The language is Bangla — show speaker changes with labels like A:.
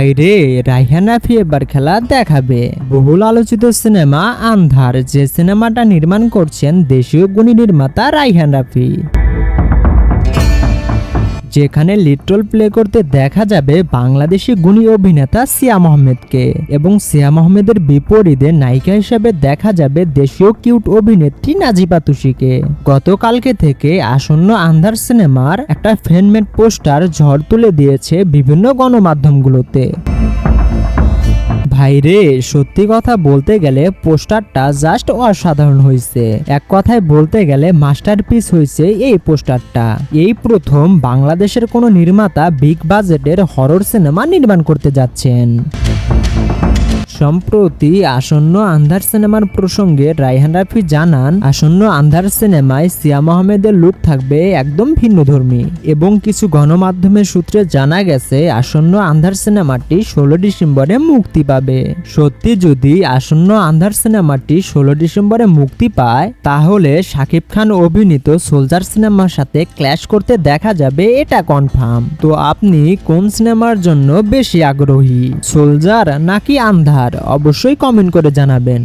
A: ভাইরে রাইহানা ফিয়েবার খেলা দেখাবে। বহুল আলোচিত সিনেমা আন্ধার, যে সিনেমাটা নির্মাণ করছেন দেশীয় গুণী নির্মাতা রাইহান রাফি যেখানে লিটল প্লে করতে দেখা যাবে বাংলাদেশি গুণী অভিনেতা সিয়াম আহমেদকে এবং সিয়াম আহমেদের বিপরীতে নায়িকা হিসেবে দেখা যাবে দেশীয় কিউট অভিনেত্রী নাজিবা তুষিকে। গতকালকে থেকে আসন্ন আন্ধার সিনেমার একটা ফ্যানমেড পোস্টার ঝড় তুলে দিয়েছে বিভিন্ন গণমাধ্যমগুলোতে। ভাইরে সত্যি কথা বলতে গেলে পোস্টারটা জাস্ট অসাধারণ হয়েছে এক কথায় বলতে গেলে মাস্টার পিস হয়েছে এই পোস্টারটা। এই প্রথম বাংলাদেশের কোনো নির্মাতা বিগ বাজেটের হরর সিনেমা নির্মাণ করতে যাচ্ছেন। সম্প্রতি আসন্ন আন্ধার সিনেমার প্রসঙ্গে রাইহান রাফি জানান, আসন্ন আন্ধার সিনেমায় সিয়াম আহমেদের লুক থাকবে একদম ভিন্নধর্মী এবং কিছু গণমাধ্যমের সূত্রে জানা গেছে, আসন্ন আন্ধার সিনেমাটি ষোলো ডিসেম্বরে মুক্তি পাবে। সত্যি যদি আসন্ন আন্ধার সিনেমাটি ষোলো ডিসেম্বরে মুক্তি পায়, তাহলে শাকিব খান অভিনীত সোলজার সিনেমার সাথে ক্ল্যাশ করতে দেখা যাবে, এটা কনফার্ম তো আপনি কোন সিনেমার জন্য বেশি আগ্রহী, সোলজার নাকি আন্ধার? অবশ্যই কমেন্ট করে জানাবেন।